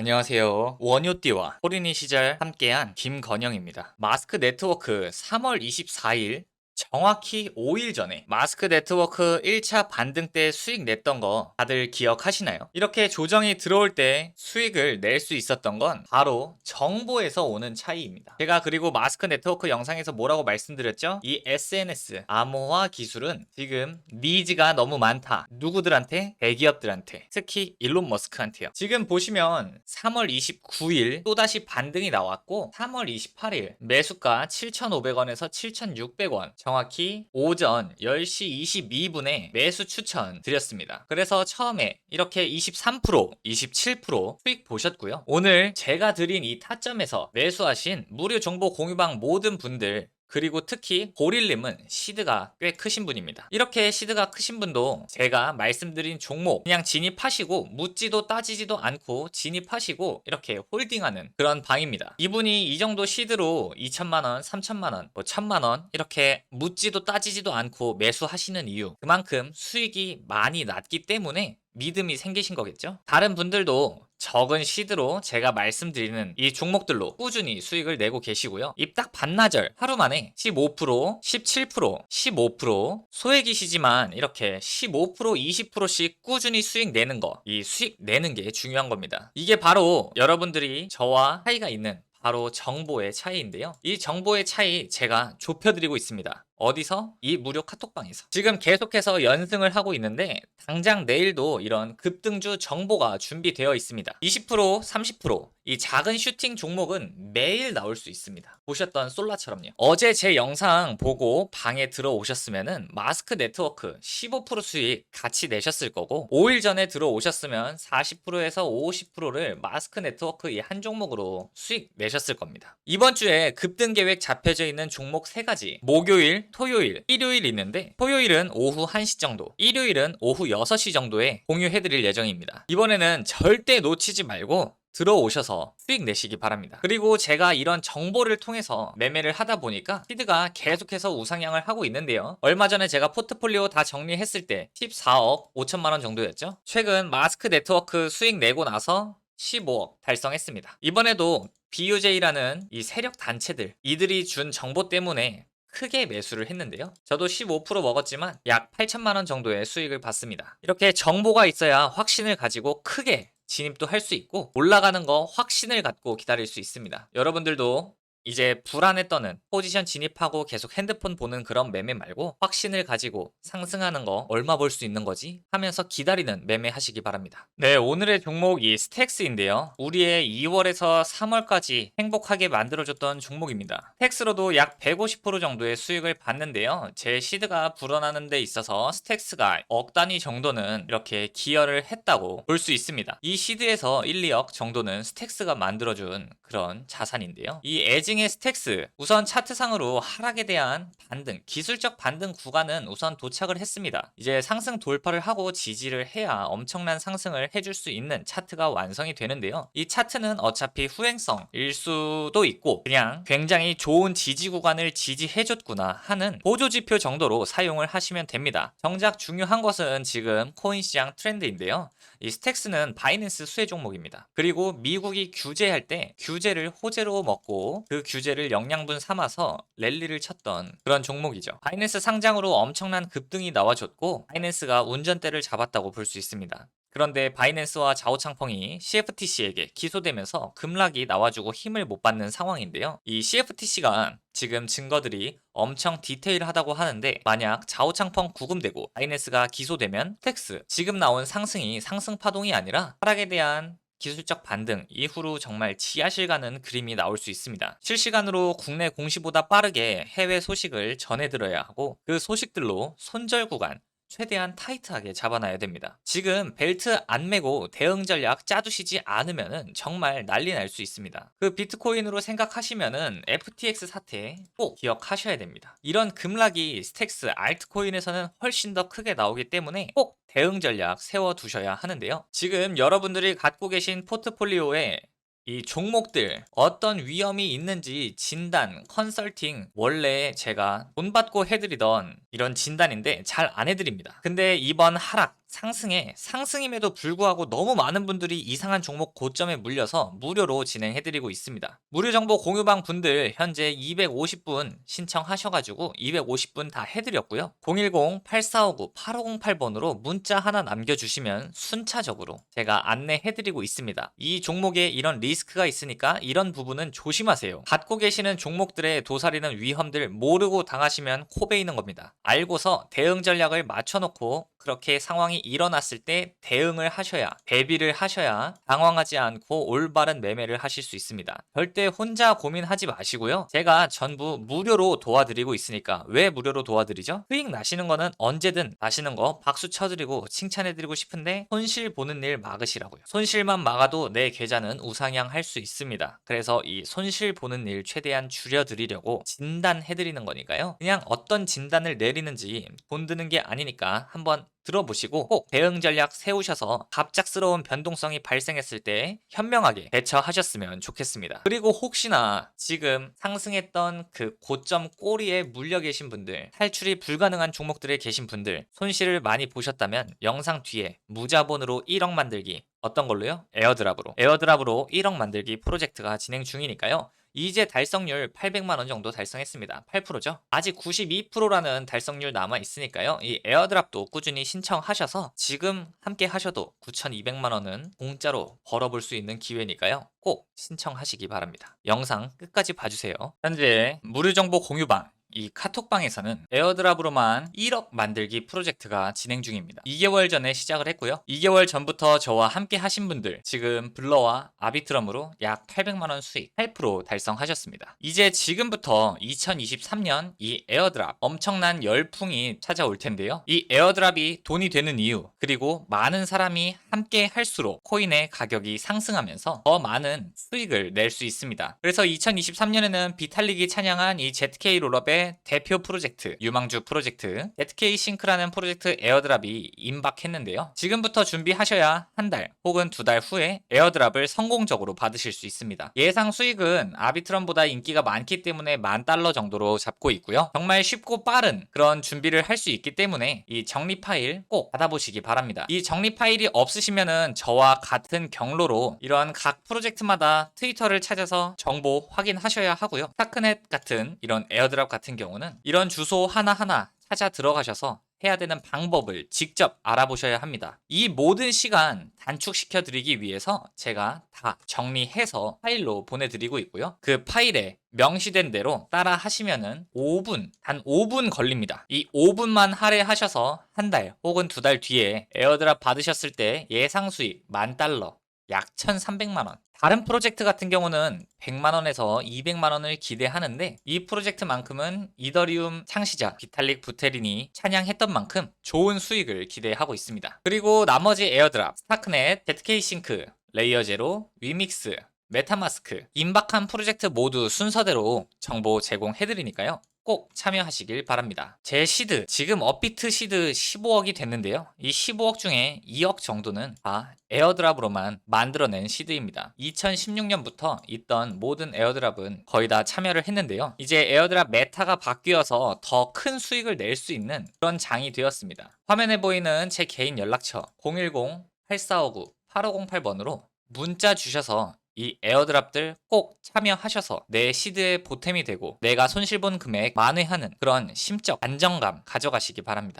안녕하세요. 원효띠와 호린이 시절 함께한 김건영입니다. 마스크 네트워크 3월 24일 정확히 5일 전에 마스크 네트워크 1차 반등 때 수익 냈던 거 다들 기억하시나요? 이렇게 조정이 들어올 때 수익을 낼 수 있었던 건 바로 정보에서 오는 차이입니다. 제가 그리고 마스크 네트워크 영상에서 뭐라고 말씀드렸죠? 이 SNS 암호화 기술은 지금 니즈가 너무 많다. 누구들한테? 대기업들한테. 특히 일론 머스크한테요. 지금 보시면 3월 29일 또다시 반등이 나왔고 3월 28일 매수가 7,500원에서 7,600원 정확히 오전 10시 22분에 매수 추천 드렸습니다. 그래서 처음에 이렇게 23%, 27% 수익 보셨고요. 오늘 제가 드린 이 타점에서 매수하신 무료 정보 공유방 모든 분들 그리고 특히 고릴님은 시드가 꽤 크신 분입니다. 이렇게 시드가 크신 분도 제가 말씀드린 종목 그냥 진입하시고 묻지도 따지지도 않고 진입하시고 이렇게 홀딩하는 그런 방입니다. 이분이 이 정도 시드로 2천만 원, 3천만 원, 뭐 1천만 원 이렇게 묻지도 따지지도 않고 매수하시는 이유 그만큼 수익이 많이 났기 때문에 믿음이 생기신 거겠죠? 다른 분들도 적은 시드로 제가 말씀드리는 이 종목들로 꾸준히 수익을 내고 계시고요. 입딱 반나절 하루 만에 15%, 17%, 15% 소액이시지만 이렇게 15%, 20%씩 꾸준히 수익 내는 거, 이 수익 내는 게 중요한 겁니다. 이게 바로 여러분들이 저와 차이가 있는 바로 정보의 차이인데요. 이 정보의 차이 제가 좁혀드리고 있습니다. 어디서? 이 무료 카톡방에서. 지금 계속해서 연승을 하고 있는데 당장 내일도 이런 급등주 정보가 준비되어 있습니다. 20%, 30% 이 작은 슈팅 종목은 매일 나올 수 있습니다. 보셨던 솔라처럼요. 어제 제 영상 보고 방에 들어오셨으면은 마스크 네트워크 15% 수익 같이 내셨을 거고 5일 전에 들어오셨으면 40%에서 50%를 마스크 네트워크 이 한 종목으로 수익 내셨을 겁니다. 이번 주에 급등 계획 잡혀져 있는 종목 세 가지. 목요일, 토요일, 일요일 있는데 토요일은 오후 1시 정도, 일요일은 오후 6시 정도에 공유해 드릴 예정입니다. 이번에는 절대 놓치지 말고 들어오셔서 수익 내시기 바랍니다. 그리고 제가 이런 정보를 통해서 매매를 하다 보니까 피드가 계속해서 우상향을 하고 있는데요. 얼마 전에 제가 포트폴리오 다 정리했을 때 14억 5천만 원 정도였죠. 최근 마스크 네트워크 수익 내고 나서 15억 달성했습니다. 이번에도 BUJ라는 이 세력 단체들 이들이 준 정보 때문에 크게 매수를 했는데요. 저도 15% 먹었지만 약 8천만 원 정도의 수익을 봤습니다. 이렇게 정보가 있어야 확신을 가지고 크게 진입도 할 수 있고 올라가는 거 확신을 갖고 기다릴 수 있습니다. 여러분들도 이제 불안에 떠는 포지션 진입하고 계속 핸드폰 보는 그런 매매 말고 확신을 가지고 상승하는 거 얼마 벌 수 있는 거지 하면서 기다리는 매매 하시기 바랍니다. 네, 오늘의 종목이 스택스인데요. 우리의 2월에서 3월까지 행복하게 만들어줬던 종목입니다. 스택스로도 약 150% 정도의 수익을 봤는데요. 제 시드가 불어나는 데 있어서 스택스가 억 단위 정도는 이렇게 기여를 했다고 볼 수 있습니다. 이 시드에서 1, 2억 정도는 스택스가 만들어준 그런 자산인데요. 이 에징 의 스택스 우선 차트상으로 하락에 대한 반등, 기술적 반등 구간은 우선 도착을 했습니다. 이제 상승 돌파를 하고 지지를 해야 엄청난 상승을 해줄 수 있는 차트가 완성이 되는데요. 이 차트는 어차피 후행성일 수도 있고 그냥 굉장히 좋은 지지 구간을 지지해줬구나 하는 보조 지표 정도로 사용을 하시면 됩니다. 정작 중요한 것은 지금 코인 시장 트렌드인데요. 이 스택스는 바이낸스 수혜 종목입니다. 그리고 미국이 규제할 때 규제를 호재로 먹고 그 규제를 영양분 삼아서 랠리를 쳤던 그런 종목이죠. 바이낸스 상장으로 엄청난 급등이 나와줬고 바이낸스가 운전대를 잡았다고 볼 수 있습니다. 그런데 바이낸스와 자오창펑이 CFTC에게 기소되면서 급락이 나와주고 힘을 못 받는 상황인데요. 이 CFTC가 지금 증거들이 엄청 디테일하다고 하는데 만약 자오창펑 구금되고 바이낸스가 기소되면 텍스 지금 나온 상승이 상승 파동이 아니라 하락에 대한 기술적 반등 이후로 정말 지하실 가는 그림이 나올 수 있습니다. 실시간으로 국내 공시보다 빠르게 해외 소식을 전해 들어야 하고 그 소식들로 손절 구간 최대한 타이트하게 잡아놔야 됩니다. 지금 벨트 안 매고 대응 전략 짜두시지 않으면은 정말 난리 날 수 있습니다. 그 비트코인으로 생각하시면은 FTX 사태 꼭 기억하셔야 됩니다. 이런 급락이 스택스 알트코인에서는 훨씬 더 크게 나오기 때문에 꼭 대응 전략 세워두셔야 하는데요. 지금 여러분들이 갖고 계신 포트폴리오에 이 종목들 어떤 위험이 있는지 진단, 컨설팅 원래 제가 돈 받고 해드리던 이런 진단인데 잘 안 해드립니다. 근데 이번 하락 상승에 상승임에도 불구하고 너무 많은 분들이 이상한 종목 고점에 물려서 무료로 진행해드리고 있습니다. 무료 정보 공유방 분들 현재 250분 신청하셔가지고 250분 다 해드렸고요. 010-8459-8508번으로 문자 하나 남겨주시면 순차적으로 제가 안내해드리고 있습니다. 이 종목에 이런 리스크가 있으니까 이런 부분은 조심하세요. 갖고 계시는 종목들의 도사리는 위험들 모르고 당하시면 코 베이는 겁니다. 알고서 대응 전략을 맞춰놓고 그렇게 상황이 일어났을 때 대응을 하셔야 대비를 하셔야 당황하지 않고 올바른 매매를 하실 수 있습니다. 절대 혼자 고민하지 마시고요. 제가 전부 무료로 도와드리고 있으니까 왜 무료로 도와드리죠? 수익 나시는 거는 언제든 나시는 거 박수 쳐드리고 칭찬해드리고 싶은데 손실 보는 일 막으시라고요. 손실만 막아도 내 계좌는 우상향 할 수 있습니다. 그래서 이 손실 보는 일 최대한 줄여드리려고 진단해드리는 거니까요. 그냥 어떤 진단을 내리는지 돈 드는 게 아니니까 한번 들어보시고 꼭 대응 전략 세우셔서 갑작스러운 변동성이 발생했을 때 현명하게 대처하셨으면 좋겠습니다. 그리고 혹시나 지금 상승했던 그 고점 꼬리에 물려 계신 분들, 탈출이 불가능한 종목들에 계신 분들, 손실을 많이 보셨다면 영상 뒤에 무자본으로 1억 만들기 어떤 걸로요? 에어드랍으로. 에어드랍으로 1억 만들기 프로젝트가 진행 중이니까요. 이제 달성률 800만 원 정도 달성했습니다. 8%죠. 아직 92%라는 달성률 남아 있으니까요. 이 에어드랍도 꾸준히 신청하셔서 지금 함께 하셔도 9,200만 원은 공짜로 벌어볼 수 있는 기회니까요. 꼭 신청하시기 바랍니다. 영상 끝까지 봐주세요. 현재 무료 정보 공유방 이 카톡방에서는 에어드랍으로만 1억 만들기 프로젝트가 진행 중입니다. 2개월 전에 시작을 했고요. 2개월 전부터 저와 함께 하신 분들 지금 블러와 아비트럼으로 약 800만원 수익 8% 달성하셨습니다. 이제 지금부터 2023년 이 에어드랍 엄청난 열풍이 찾아올 텐데요. 이 에어드랍이 돈이 되는 이유 그리고 많은 사람이 함께 할수록 코인의 가격이 상승하면서 더 많은 수익을 낼 수 있습니다. 그래서 2023년에는 비탈릭이 찬양한 이 ZK 롤업의 대표 프로젝트 유망주 프로젝트 ZK 싱크라는 프로젝트 에어드랍이 임박했는데요. 지금부터 준비하셔야 한 달 혹은 두 달 후에 에어드랍을 성공적으로 받으실 수 있습니다. 예상 수익은 아비트럼보다 인기가 많기 때문에 만 달러 정도로 잡고 있고요. 정말 쉽고 빠른 그런 준비를 할 수 있기 때문에 이 정리 파일 꼭 받아보시기 바랍니다. 이 정리 파일이 없으시면은 저와 같은 경로로 이런 각 프로젝트마다 트위터를 찾아서 정보 확인하셔야 하고요. 타크넷 같은 이런 에어드랍 같은 경우는 이런 주소 하나하나 찾아 들어가셔서 해야 되는 방법을 직접 알아보셔야 합니다. 이 모든 시간 단축시켜 드리기 위해서 제가 다 정리해서 파일로 보내드리고 있고요. 그 파일에 명시된 대로 따라 하시면은 5분, 단 5분 걸립니다. 이 5분만 할애하셔서 한 달 혹은 두 달 뒤에 에어드랍 받으셨을 때 예상 수익 만 달러, 약 1,300만 원. 다른 프로젝트 같은 경우는 100만 원에서 200만 원을 기대하는데 이 프로젝트만큼은 이더리움 창시자 비탈릭 부테린이 찬양했던 만큼 좋은 수익을 기대하고 있습니다. 그리고 나머지 에어드랍, 스타크넷, ZK 싱크, 레이어 제로, 위믹스, 메타마스크, 임박한 프로젝트 모두 순서대로 정보 제공해드리니까요. 꼭 참여하시길 바랍니다. 제 시드, 지금 업비트 시드 15억이 됐는데요. 이 15억 중에 2억 정도는 다 에어드랍으로만 만들어낸 시드입니다. 2016년부터 있던 모든 에어드랍은 거의 다 참여를 했는데요. 이제 에어드랍 메타가 바뀌어서 더 큰 수익을 낼 수 있는 그런 장이 되었습니다. 화면에 보이는 제 개인 연락처 010-8459-8508번으로 문자 주셔서 이 에어드랍들 꼭 참여하셔서 내 시드에 보탬이 되고 내가 손실본 금액 만회하는 그런 심적 안정감 가져가시기 바랍니다.